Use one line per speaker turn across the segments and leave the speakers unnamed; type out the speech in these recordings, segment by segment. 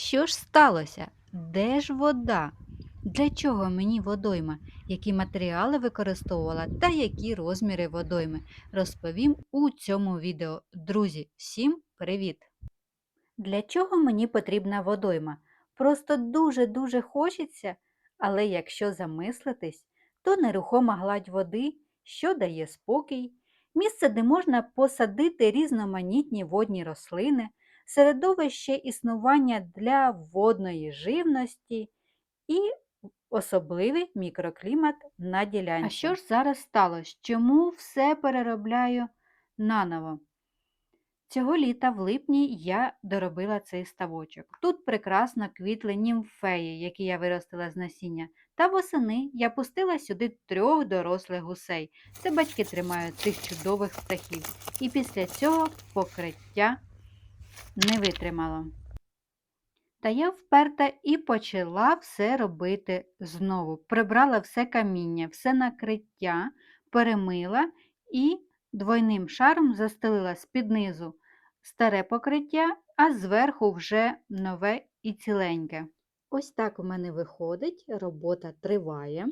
Що ж сталося? Де ж вода? Для чого мені водойма? Які матеріали використовувала та які розміри водойми? Розповім у цьому відео. Друзі, всім привіт! Для чого мені потрібна водойма? Просто дуже-дуже хочеться, але якщо замислитись, то нерухома гладь води, що дає спокій, місце, де можна посадити різноманітні водні рослини, середовище існування для водної живності і особливий мікроклімат на ділянці. А що ж зараз сталося? Чому все переробляю наново? Цього літа в липні я доробила цей ставочок. Тут прекрасно квітли німфеї, які я виростила з насіння. Та восени я пустила сюди трьох дорослих гусей. Це батьки тримають цих чудових птахів. І після цього покриття не витримало. Та я вперта і почала все робити знову. Прибрала все каміння, все накриття, перемила і двойним шаром застелила з-під низу старе покриття, а зверху вже нове і ціленьке. Ось так у мене виходить, робота триває.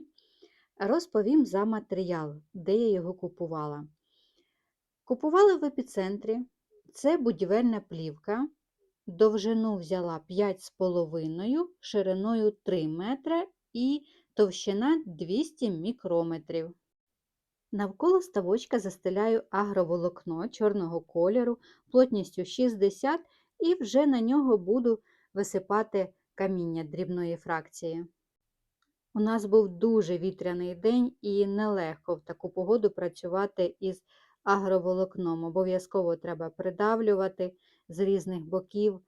Розповім за матеріал, де я його купувала. Купувала в епіцентрі. Це будівельна плівка. Довжину взяла 5,5, шириною 3 метри і товщина 200 мікрометрів. Навколо ставочка застеляю агроволокно чорного кольору плотністю 60 і вже на нього буду висипати каміння дрібної фракції. У нас був дуже вітряний день і нелегко в таку погоду працювати із агроволокном. Обов'язково треба придавлювати з різних боків,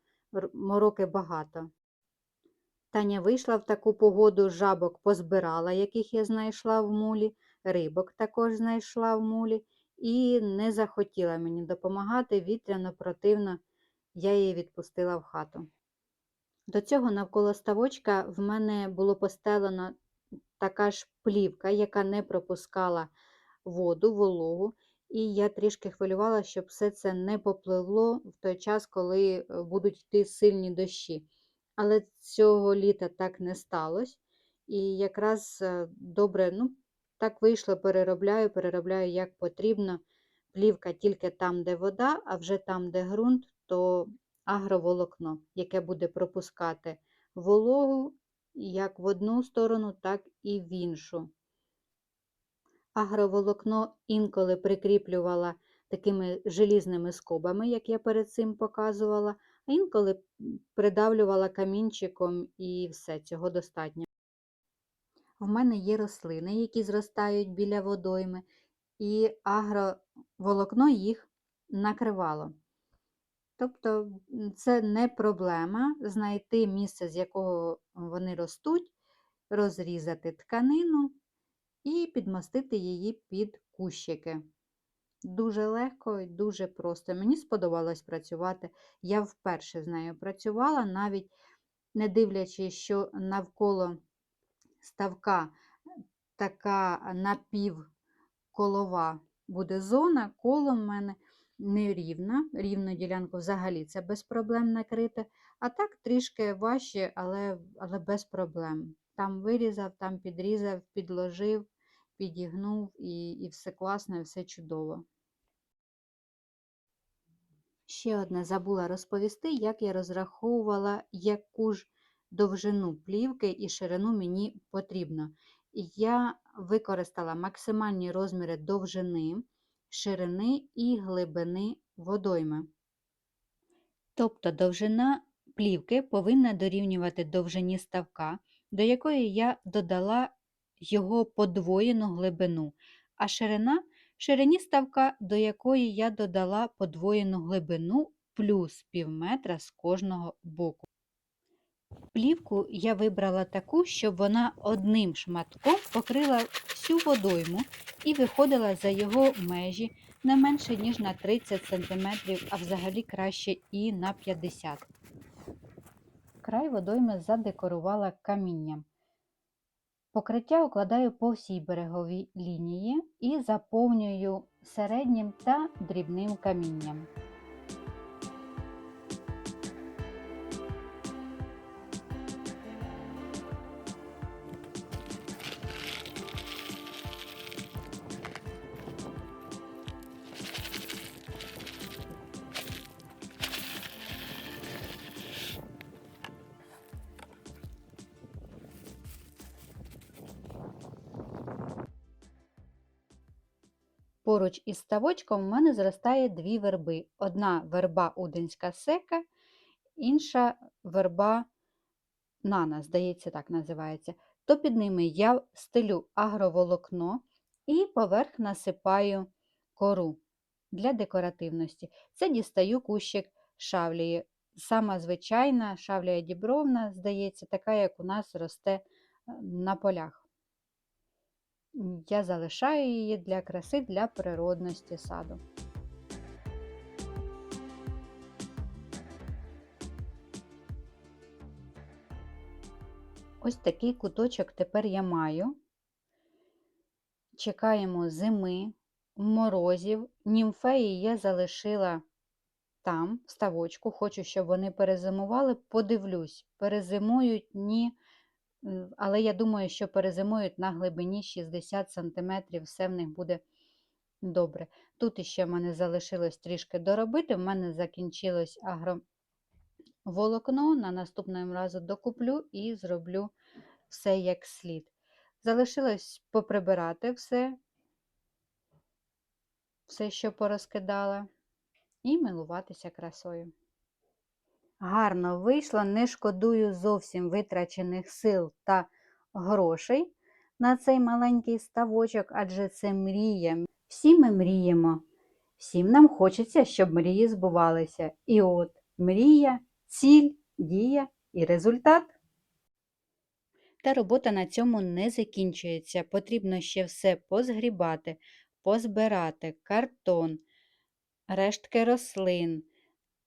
мороки багато. Таня вийшла в таку погоду, жабок позбирала, яких я знайшла в мулі, рибок також знайшла в мулі, і не захотіла мені допомагати вітряно, противно, я її відпустила в хату. До цього навколо ставочка в мене було постелено така ж плівка, яка не пропускала воду, вологу, і я трішки хвилювала, щоб все це не попливло в той час, коли е, будуть йти сильні дощі. Але цього літа так не сталося. І якраз е, добре, ну, так вийшло, переробляю, переробляю як потрібно. Плівка тільки там, де вода, а вже там, де ґрунт, то агроволокно, яке буде пропускати вологу як в одну сторону, так і в іншу. Агроволокно інколи прикріплювала такими желізними скобами, як я перед цим показувала, а інколи придавлювала камінчиком і все, цього достатньо. В мене є рослини, які зростають біля водойми, і агроволокно їх накривало. Тобто це не проблема знайти місце, з якого вони ростуть, розрізати тканину і підмостити її під кущики. Дуже легко і дуже просто. Мені сподобалось працювати. Я вперше з нею працювала, навіть не дивлячись, що навколо ставка така напівколова буде зона, коло в мене нерівна, рівну ділянку взагалі це без проблем накрити. А так трішки важче, але, але без проблем. Там вирізав, там підрізав, підложив, підігнув і, і все класно, і все чудово. Ще одне забула розповісти, як я розраховувала, яку ж довжину плівки і ширину мені потрібно. Я використала максимальні розміри довжини, ширини і глибини водойми. Тобто довжина плівки повинна дорівнювати довжині ставка, до якої я додала його подвоєну глибину, а ширина ширині ставка, до якої я додала подвоєну глибину плюс пів метра з кожного боку. Плівку я вибрала таку, щоб вона одним шматком покрила всю водойму і виходила за його межі не менше, ніж на 30 см, а взагалі краще і на 50 Край водойми задекорувала камінням. Покриття укладаю по всій береговій лінії і заповнюю середнім та дрібним камінням. Поруч із ставочком в мене зростає дві верби. Одна верба удинська сека, інша верба нана, здається, так називається. То під ними я стелю агроволокно і поверх насипаю кору для декоративності. Це дістаю кущик шавлії. Сама звичайна шавлія дібровна, здається, така, як у нас росте е, на полях. Я залишаю її для краси, для природності саду. Ось такий куточок тепер я маю. Чекаємо зими, морозів. Німфеї я залишила там, в ставочку. Хочу, щоб вони перезимували. Подивлюсь, перезимують ні. Е, Але я думаю, що перезимують на глибині 60 см, все в них буде добре. Тут іще в мене залишилось трішки доробити. В мене закінчилось агроволокно. На наступному разу докуплю і зроблю все як слід. Залишилось поприбирати все, все, що порозкидала, і милуватися красою. Гарно вийшло, не шкодую зовсім витрачених сил та грошей на цей маленький ставочок, адже це мрія. Всі ми мріємо. Всім нам хочеться, щоб мрії збувалися. І от мрія, ціль, дія і результат. Та робота на цьому не закінчується. Потрібно ще все позгрібати, позбирати, картон, рештки рослин.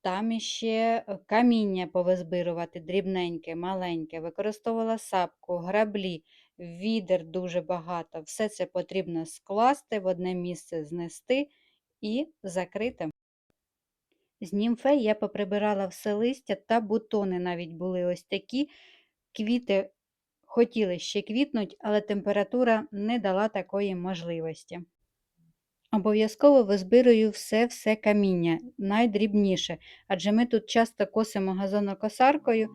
Там іще е, каміння повизбирувати, дрібненьке, маленьке, використовувала сапку, граблі, відер дуже багато. Все це потрібно скласти, в одне місце знести і закрити. З німфей я поприбирала все листя та бутони навіть були ось такі. Квіти хотіли ще квітнуть, але температура не дала такої можливості. Обов'язково визбирую все-все каміння, найдрібніше, адже ми тут часто косимо газонокосаркою,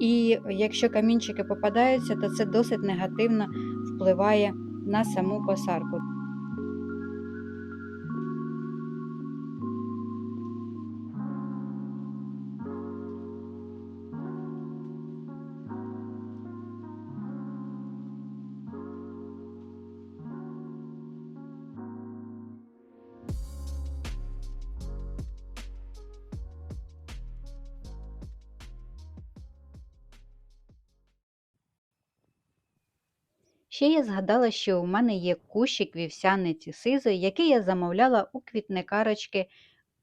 і якщо камінчики попадаються, то це досить негативно впливає на саму косарку. Ще я згадала, що у мене є кущик вівсяниці сизої, який я замовляла у квітникарочки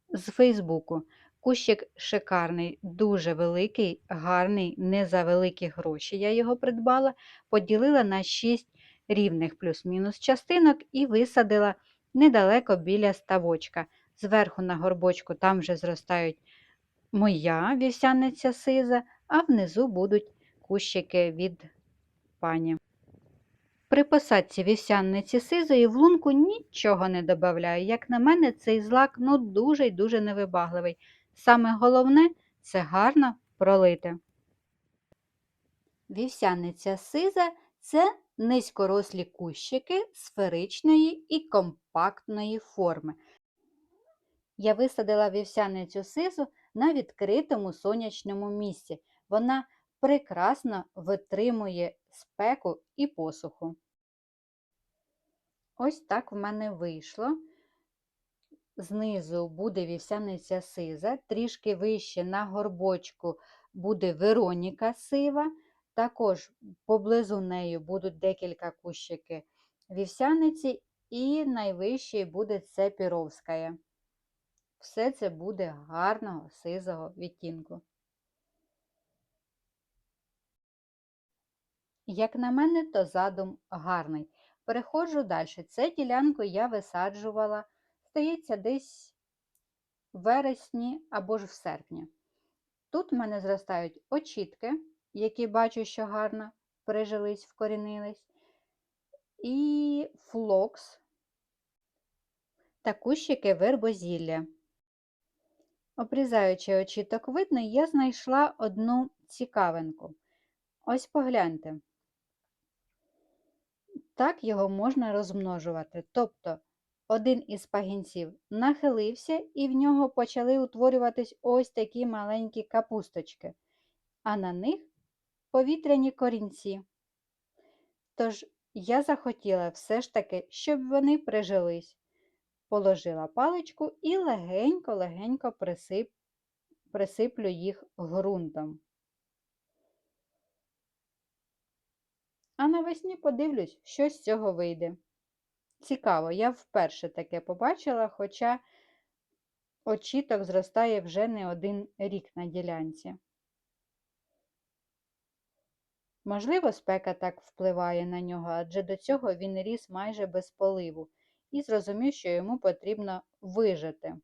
з Фейсбуку. Кущик шикарний, дуже великий, гарний, не за великі гроші. Я його придбала, поділила на 6 рівних плюс-мінус частинок і висадила недалеко біля ставочка. Зверху на горбочку там вже зростають моя вівсяниця сиза, а внизу будуть кущики від пані. При посадці вівсянниці сизої в лунку нічого не додаю. Як на мене, цей злак ну дуже й дуже невибагливий. Саме головне це гарно пролити. Вівсяниця сиза це низькорослі кущики сферичної і компактної форми. Я висадила вівсяницю сизу на відкритому сонячному місці. Вона прекрасно витримує спеку і посуху. Ось так в мене вийшло. Знизу буде вівсяниця сиза, трішки вище на горбочку буде Вероніка сива. Також поблизу нею будуть декілька кущики вівсяниці, і найвищий буде це піровська. Все це буде гарного сизого відтінку. Як на мене, то задум гарний. Переходжу далі. Це ділянку я висаджувала, здається, десь в вересні або ж в серпні. Тут в мене зростають очітки, які бачу, що гарно прижились, вкорінились, і флокс та кущики вербозілля. Обрізаючи очіток видно, я знайшла одну цікавинку. Ось погляньте. Так його можна розмножувати. Тобто один із пагінців нахилився, і в нього почали утворюватись ось такі маленькі капусточки, а на них повітряні корінці. Тож я захотіла все ж таки, щоб вони прижились. Положила паличку і легенько-легенько присип, присиплю їх ґрунтом. А навесні подивлюсь, що з цього вийде. Цікаво, я вперше таке побачила, хоча очіток зростає вже не один рік на ділянці. Можливо, спека так впливає на нього, адже до цього він ріс майже без поливу і зрозумів, що йому потрібно вижити.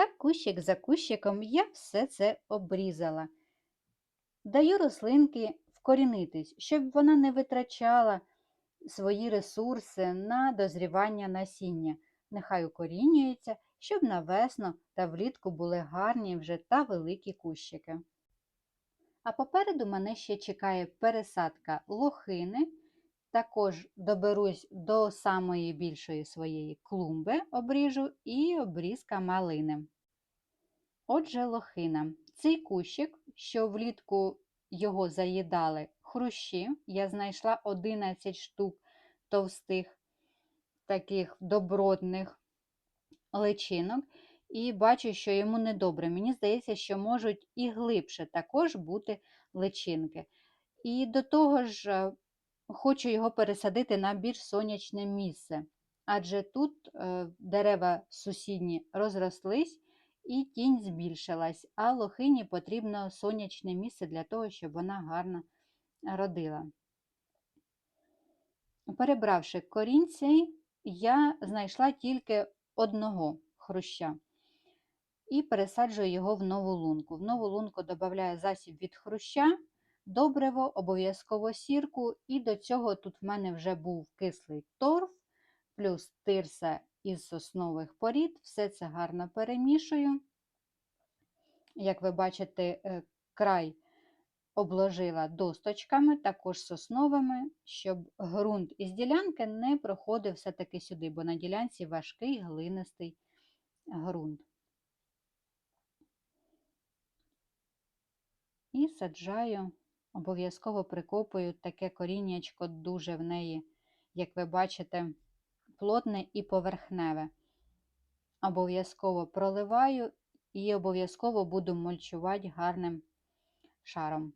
Так кущик за кущиком я все це обрізала. Даю рослинки вкорінитись, щоб вона не витрачала свої ресурси на дозрівання насіння. Нехай укорінюється, щоб на весну та влітку були гарні вже та великі кущики. А попереду мене ще чекає пересадка лохини. Також доберусь до самої більшої своєї клумби, обріжу і обрізка малини. Отже, лохина. Цей кущик, що влітку його заїдали хрущі, я знайшла 11 штук товстих, таких добротних личинок, і бачу, що йому недобре. Мені здається, що можуть і глибше також бути личинки. І до того ж, е, хочу його пересадити на більш сонячне місце, адже тут е, дерева сусідні розрослись і тінь збільшилась, а лохині потрібно сонячне місце для того, щоб вона гарно родила. Перебравши корінці, я знайшла тільки одного хруща і пересаджую його в нову лунку. В нову лунку додаю засіб від хруща, добриво, обов'язково сірку, і до цього тут в мене вже був кислий торф, плюс тирса із соснових порід. Все це гарно перемішую. Як ви бачите, е, край обложила досточками, також сосновими, щоб ґрунт із ділянки не проходив все-таки сюди, бо на ділянці важкий глинистий ґрунт. І саджаю, обов'язково прикопую таке коріннячко дуже в неї, як ви бачите, плотне і поверхневе. Обов'язково проливаю і обов'язково буду мульчувати гарним шаром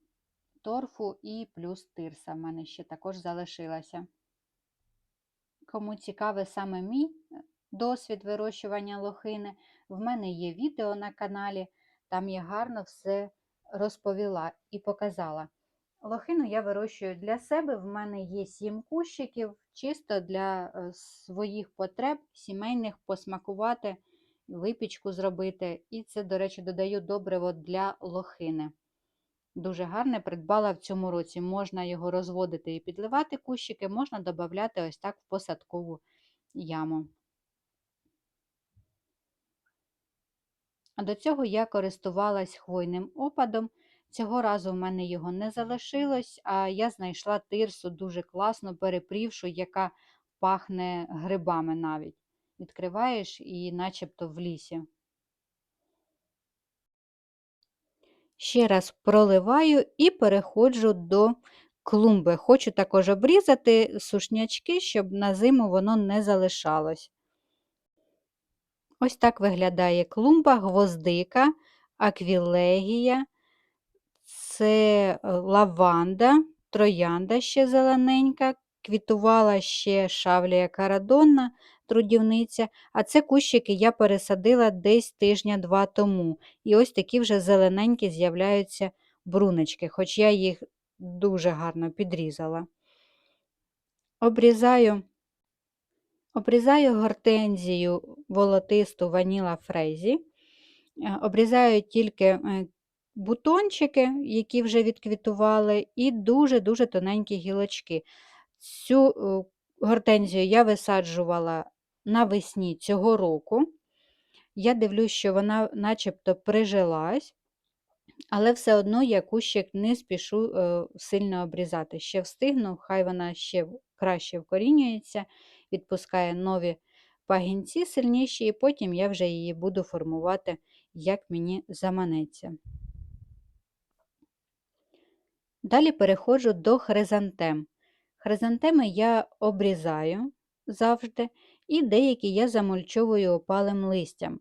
торфу і плюс тирса в мене ще також залишилася. Кому цікавий саме мій е, досвід вирощування лохини, в мене є відео на каналі, там я гарно все розповіла і показала. Лохину я вирощую для себе, в мене є сім кущиків, чисто для е, своїх потреб, сімейних посмакувати, випічку зробити. І це, до речі, додаю добриво для лохини. Дуже гарне придбала в цьому році. Можна його розводити і підливати кущики, можна додати ось так в посадкову яму. А до цього я користувалась хвойним опадом. Цього разу в мене його не залишилось, а я знайшла тирсу дуже класно, перепрівшу, яка пахне грибами навіть. Відкриваєш і начебто в лісі. Ще раз проливаю і переходжу до клумби. Хочу також обрізати сушнячки, щоб на зиму воно не залишалось. Ось так виглядає клумба, гвоздика, аквілегія, це е, лаванда, троянда ще зелененька, квітувала ще шавлія карадонна, трудівниця, а це кущики я пересадила десь тижня-два тому. І ось такі вже зелененькі з'являються бруночки, хоч я їх дуже гарно підрізала. Обрізаю обрізаю гортензію волотисту ваніла фрезі, е, обрізаю тільки е, бутончики, які вже відквітували, і дуже-дуже тоненькі гілочки. Цю е, гортензію я висаджувала навесні цього року. Я дивлюсь, що вона начебто прижилась. Але все одно я кущик не спішу е, сильно обрізати. Ще встигну, хай вона ще краще вкорінюється, відпускає нові пагінці сильніші, і потім я вже її буду формувати, як мені заманеться. Далі переходжу до хризантем. Хризантеми я обрізаю завжди, і деякі я замульчовую опалим листям.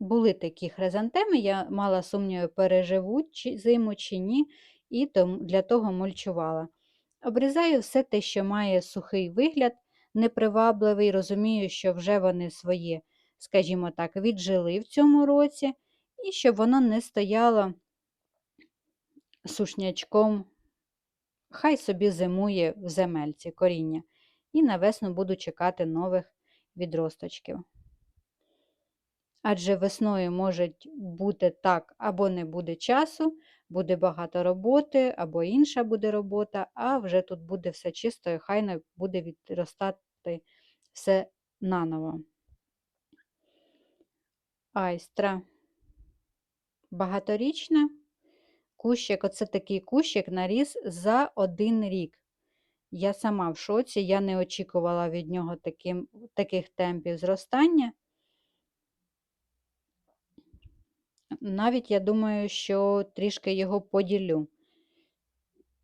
Були такі хризантеми, я мала сумніви, переживуть чи зиму чи ні, і для того мульчувала. Обрізаю все те, що має сухий вигляд, непривабливий, розумію, що вже вони своє, скажімо так, віджили в цьому році, і щоб воно не стояло сушнячком, хай собі зимує в земельці коріння. І на весну буду чекати нових відросточків. Адже весною може бути так, або не буде часу, буде багато роботи, або інша буде робота, а вже тут буде все чисто і хайно буде відростати все наново. Айстра багаторічна. Кущик, оце такий кущик наріс за один рік. Я сама в шоці, я не очікувала від нього таким, таких темпів зростання. Навіть я думаю, що трішки його поділю.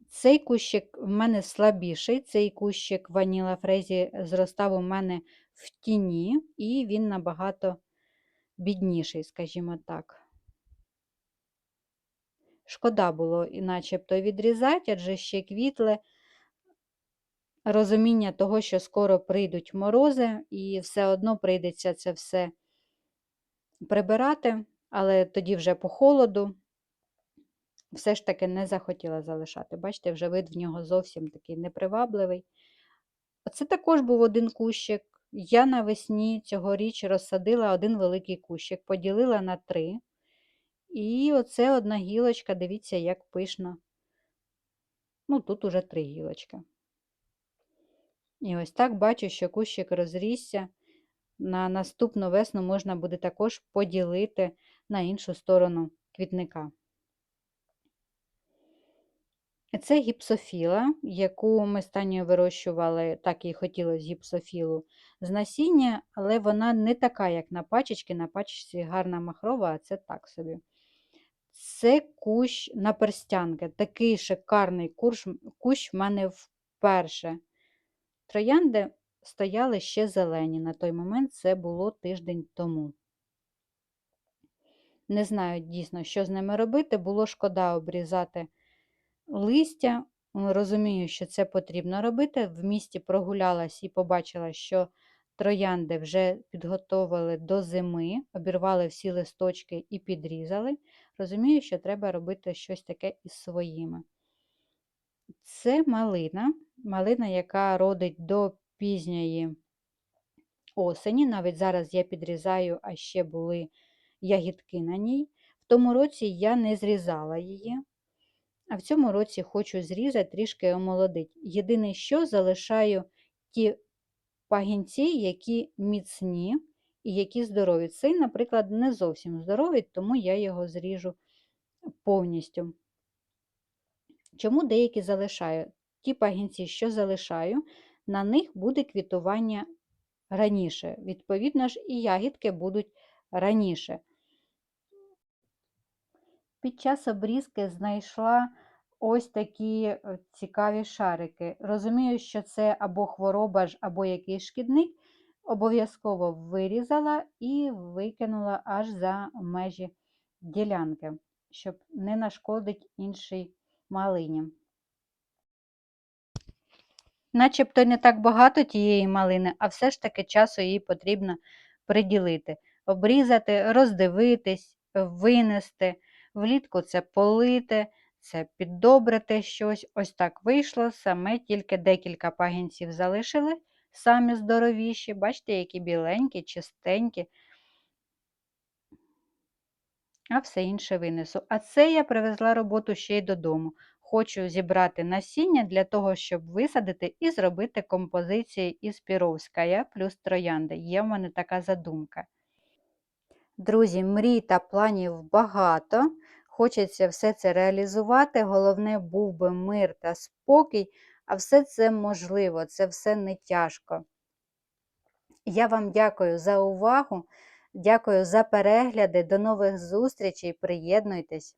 Цей кущик в мене слабіший, цей кущик ваніла фрезі зростав у мене в тіні, і він набагато бідніший, скажімо так. Шкода було і начебто відрізати, адже ще квітле розуміння того, що скоро прийдуть морози, і все одно прийдеться це все прибирати але тоді вже по холоду все ж таки не захотіла залишати. Бачите, вже вид в нього зовсім такий непривабливий. Оце також був один кущик. Я навесні цьогоріч розсадила один великий кущик, поділила на три. І оце одна гілочка, дивіться, як пишно. Ну, тут уже три гілочки. І ось так бачу, що кущик розрісся. На наступну весну можна буде також поділити на іншу сторону квітника. Це гіпсофіла, яку ми з Танею вирощували, так і хотілося гіпсофілу з насіння, але вона не така, як на пачечці. На пачечці гарна махрова, а це так собі. Це кущ на перстянки. Такий шикарний кущ, кущ в мене вперше. Троянди стояли ще зелені. На той момент це було тиждень тому. Не знаю дійсно, що з ними робити. Було шкода обрізати листя. Розумію, що це потрібно робити. В місті прогулялась і побачила, що троянди вже підготовили до зими, обірвали всі листочки і підрізали. Розумію, що треба робити щось таке із своїми. Це малина, малина, яка родить до пізньої осені. Навіть зараз я підрізаю, а ще були ягідки на ній. В тому році я не зрізала її, а в цьому році хочу зрізати, трішки омолодити. Єдине, що залишаю ті пагінці, які міцні і які здорові. Цей, наприклад, не зовсім здоровий, тому я його зріжу повністю. Чому деякі залишаю? Ті пагінці, що залишаю, на них буде квітування раніше. Відповідно ж, і ягідки будуть раніше. Під час обрізки знайшла ось такі е, цікаві шарики. Розумію, що це або хвороба, ж, або якийсь шкідник. Обов'язково вирізала і викинула аж за межі ділянки, щоб не нашкодить іншій малині. Начебто не так багато тієї малини, а все ж таки часу їй потрібно приділити, обрізати, роздивитись, винести, влітку це полити, це піддобрити щось. Ось так вийшло, саме тільки декілька пагінців залишили, самі здоровіші, бачите, які біленькі, чистенькі, а все інше винесу. А це я привезла роботу ще й додому. Хочу зібрати насіння для того, щоб висадити і зробити композиції із піровська плюс троянди. Є в мене така задумка. Друзі, мрій та планів багато. Хочеться все це реалізувати. Головне, був би мир та спокій, а все це можливо, це все не тяжко. Я вам дякую за увагу, дякую за перегляди. До нових зустрічей. Приєднуйтесь!